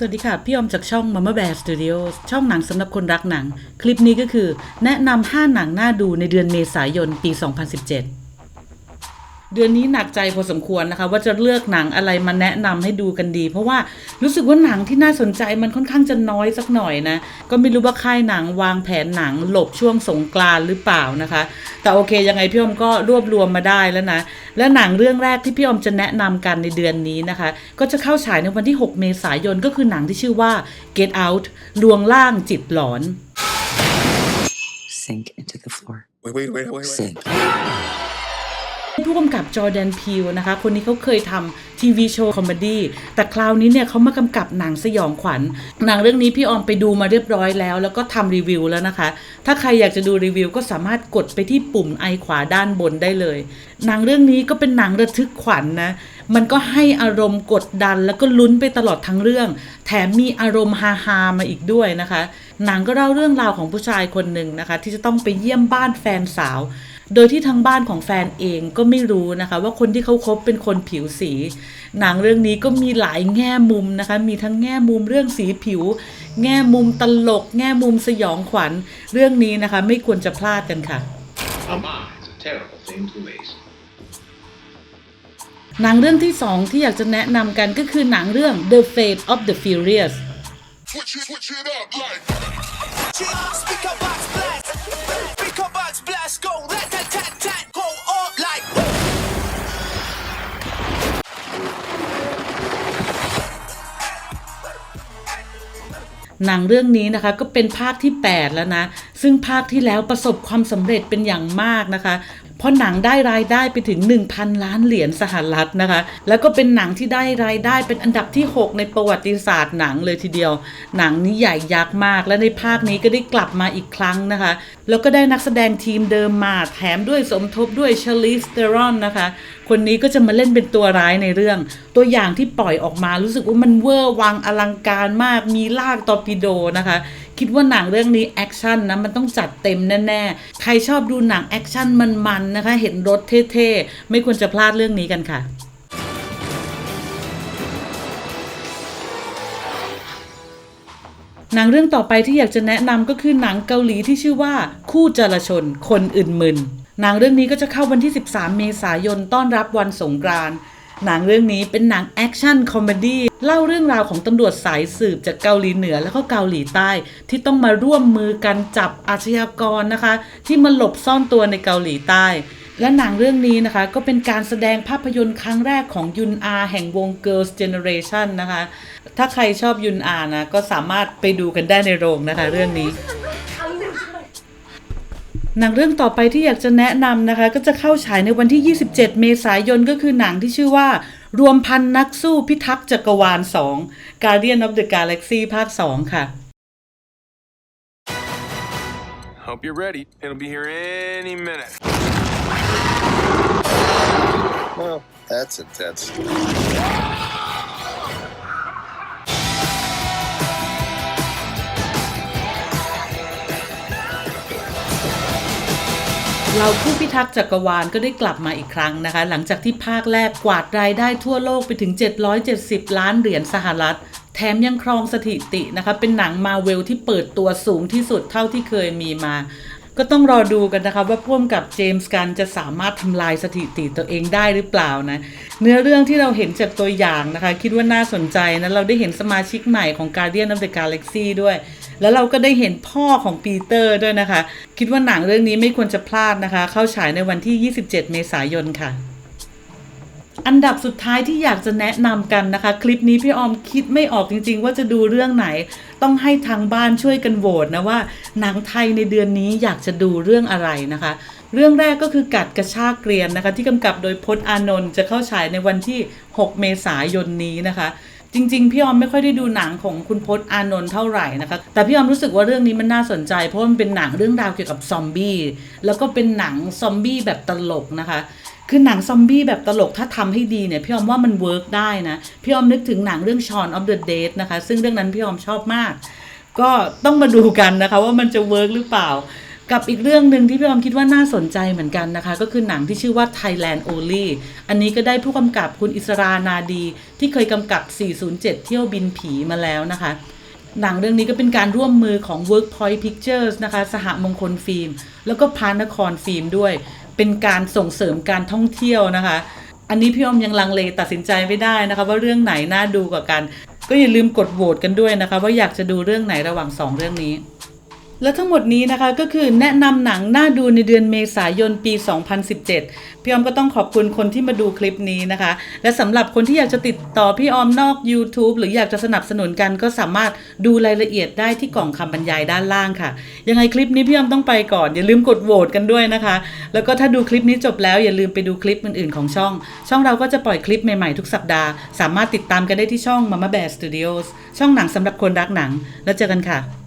สวัสดีค่ะ พี่อมจากช่อง Mama Bear Studios ช่องหนังสำหรับคนรักหนัง คลิปนี้ก็คือ แนะนำ5หนังน่าดูในเดือนเมษายนปี 2017 เดือนนี้หนักใจพอสมควรนะคะ ว่าจะเลือกหนังอะไรมาแนะนำให้ดูกันดี เพราะว่ารู้สึกว่าหนังที่น่าสนใจมันค่อนข้างจะน้อยสักหน่อยนะ ก็ไม่รู้ว่าค่ายหนังวางแผนหนังหลบช่วงสงกรานต์หรือเปล่านะคะ แต่โอเคยังไงพี่ออมก็รวบรวมมาได้แล้วนะ และหนังเรื่องแรกที่พี่ออมจะแนะนำกันในเดือนนี้นะคะ ก็จะเข้าฉายในวันที่ 6 เมษายนก็คือหนังที่ชื่อว่า Get Out ลวงล่างจิตหลอน Sink into the floor. Wait, wait, wait, wait, wait. Sink. ผู้กำกับจอร์แดนพิวนะคะ คนนี้เขาเคยทำ ทีวีโชว์คอมเมดี้แต่คราวนี้เนี่ยเขามากำกับหนังสยองขวัญ หนังเรื่องนี้พี่ออมไปดูมาเรียบร้อยแล้ว แล้วก็ทำรีวิวแล้วนะคะ ถ้าใครอยากจะดูรีวิวก็สามารถกดไปที่ปุ่มไอขวาด้านบนได้เลย หนังเรื่องนี้ก็เป็นหนังระทึกขวัญนะมันก็ให้อารมณ์กดดันแล้วก็ลุ้นไปตลอดทั้งเรื่อง แถมมีอารมณ์ฮาฮามาอีกด้วยนะคะ หนังก็เล่าเรื่องราวของผู้ชายคนหนึ่งนะคะ ที่จะต้องไปเยี่ยมบ้านแฟนสาว โดยที่ทางบ้านของแฟนเองก็ไม่รู้นะคะ ว่าคนที่เขาคบเป็นคนผิวสีหนังเรื่องนี้ก็มีหลายแง่มุมนะคะ มีทั้งแง่มุมเรื่องสีผิว แง่มุมตลก แง่มุมสยองขวัญ เรื่องนี้นะคะ ไม่ควรจะพลาดกันค่ะ A mind is a terrible thing to waste. หนังเรื่องที่สองที่อยากจะแนะนำกันก็คือหนังเรื่อง The Fate of the Furious หนังเรื่องนี้นะคะก็เป็นภาคที่ 8 แล้วนะ ซึ่งภาคที่แล้วประสบความสำเร็จเป็นอย่างมากนะคะ เพราะหนังได้รายได้ไปถึง 1,000 ล้านเหรียญสหรัฐนะคะ แล้วก็เป็นหนังที่ได้รายได้เป็นอันดับที่ 6 ในประวัติศาสตร์หนังเลยทีเดียว หนังนี้ใหญ่ยักษ์มาก และในภาคนี้ก็ได้กลับมาอีกครั้งนะคะ แล้วก็ได้นักแสดงทีมเดิมมาแถมด้วยสมทบด้วยชลิสเตอรอนนะคะ คนนี้ก็จะมาเล่นเป็นตัวร้ายในเรื่อง ตัวอย่างที่ปล่อยออกมารู้สึกว่ามันเวอร์วังอลังการมากมีลากตอร์ปิโดนะคะ คิดว่าหนังเรื่องนี้แอคชั่นนะมันต้องจัดเต็มแน่ๆ ใครชอบดูหนังแอคชั่นมันๆนะคะ เห็นรถเท่ๆ ไม่ควรจะพลาดเรื่องนี้กันค่ะหนังเรื่องต่อไปที่อยากจะแนะนำก็คือหนังเกาหลีที่ชื่อว่า คู่จรชน คนอื่นมึนหนังเรื่องนี้ก็จะเข้าวันที่ 13 เมษายนต้อนรับวันสงกรานต์ หนังเรื่องนี้เป็นหนังแอคชั่นคอมเมดี้เล่าเรื่องราวของตำรวจสายสืบจากเกาหลีเหนือแล้วก็เกาหลีใต้ ที่ต้องมาร่วมมือกันจับอาชญากรนะคะ ที่มาหลบซ่อนตัวในเกาหลีใต้ และหนังเรื่องนี้นะคะก็เป็นการแสดงภาพยนตร์ครั้งแรกของยุนอาแห่งวง Girls Generation นะคะ ถ้าใครชอบยุนอานะก็สามารถไปดูกันได้ในโรงนะคะเรื่องนี้ หนังเรื่องต่อไปที่อยากจะแนะนำนะคะ ก็จะเข้าฉายในวันที่ 27 เมษายนก็คือหนังที่ชื่อว่า รวมพันนักสู้พิทักษ์จักรวาล 2 Guardian of the Galaxy ภาค 2 ค่ะ Hope you're ready. It'll be here any minute. Well, that's intense. เราผู้พิทักษ์จักรวาลก็ได้กลับมาอีกครั้งนะคะ หลังจากที่ภาคแรกกวาดรายได้ทั่วโลกไปถึง 770 ล้านเหรียญสหรัฐ แถมยังครองสถิตินะคะ เป็นหนังมาเวลที่เปิดตัวสูงที่สุดเท่าที่เคยมีมา ก็ต้องรอดูกันนะคะ ว่าพ่วงกับเจมส์กันจะสามารถทำลายสถิติตัวเองได้หรือเปล่านะ เนื้อเรื่องที่เราเห็นจากตัวอย่างนะคะ คิดว่าน่าสนใจนะเราได้เห็นสมาชิกใหม่ของ Guardian of the Galaxy ด้วย แล้วเราก็ได้เห็นพ่อของปีเตอร์ด้วยนะคะ คิดว่าหนังเรื่องนี้ไม่ควรจะพลาดนะคะ เข้าฉายในวันที่ 27 เมษายนค่ะอันดับสุดท้ายที่อยากจะแนะนำกันนะคะ คลิปนี้พี่ออมคิดไม่ออกจริง ๆ ว่าจะดูเรื่องไหน ต้องให้ทางบ้านช่วยกันโหวตนะว่าหนังไทยในเดือนนี้อยากจะดูเรื่องอะไรนะคะ เรื่องแรกก็คือกัดกระชากเกรียนนะคะ ที่กำกับโดยพจน์อานนท์จะเข้าฉายในวันที่ 6 เมษายนนี้นะคะ จริง ๆ พี่ออมไม่ค่อยได้ดูหนังของคุณพจน์อานนท์เท่าไหร่นะคะ แต่พี่ออมรู้สึกว่าเรื่องนี้มันน่าสนใจ เพราะมันเป็นหนังเรื่องราวเกี่ยวกับซอมบี้ แล้วก็เป็นหนังซอมบี้แบบตลกนะคะ คือหนังซอมบี้แบบตลกถ้าทำให้ดีเนี่ยพี่ออมว่ามันเวิร์กได้นะ พี่ออมนึกถึงหนังเรื่อง Shaun of the Dead นะคะ ซึ่งเรื่องนั้นพี่ออมชอบมาก ก็ต้องมาดูกันนะคะว่ามันจะเวิร์กหรือเปล่า กับอีกเรื่องหนึ่งที่พี่ออมคิดว่าน่าสนใจเหมือนกันนะคะ ก็คือหนังที่ชื่อว่า Thailand Only อันนี้ก็ได้ผู้กำกับคุณอิสรานาดี ที่เคยกำกับ 407 เที่ยวบินผีมาแล้วนะคะ หนังเรื่องนี้ก็เป็นการร่วมมือของ Workpoint Pictures นะคะ สหมงคลฟิล์ม แล้วก็พานครฟิล์มด้วย เป็นการส่งเสริมการท่องเที่ยวนะคะ อันนี้พี่ออมยังลังเลตัดสินใจไม่ได้นะคะ ว่าเรื่องไหนน่าดูกว่ากัน ก็อย่าลืมกดโหวตกันด้วยนะคะ ว่าอยากจะดูเรื่องไหนระหว่างสองเรื่องนี้ และทั้งหมดนี้นะคะก็คือแนะนำหนังน่าดูในเดือนเมษายนปี 2017 พี่ออมก็ต้องขอบคุณคนที่มาดูคลิปนี้นะคะ และสำหรับคนที่อยากจะติดต่อพี่ออมนอก YouTube หรืออยากจะสนับสนุนกันก็สามารถดูรายละเอียดได้ที่กล่องคำบรรยายด้านล่างค่ะ ยังไงคลิปนี้พี่ออมต้องไปก่อน อย่าลืมกดโหวตกันด้วยนะคะ แล้วก็ถ้าดูคลิปนี้จบแล้วอย่าลืมไปดูคลิปอื่นๆของช่อง ช่องเราก็จะปล่อยคลิปใหม่ๆทุกสัปดาห์ สามารถติดตามกันได้ที่ช่อง Mama Bear Studios ช่องหนังสำหรับคนรักหนัง แล้วเจอกันค่ะ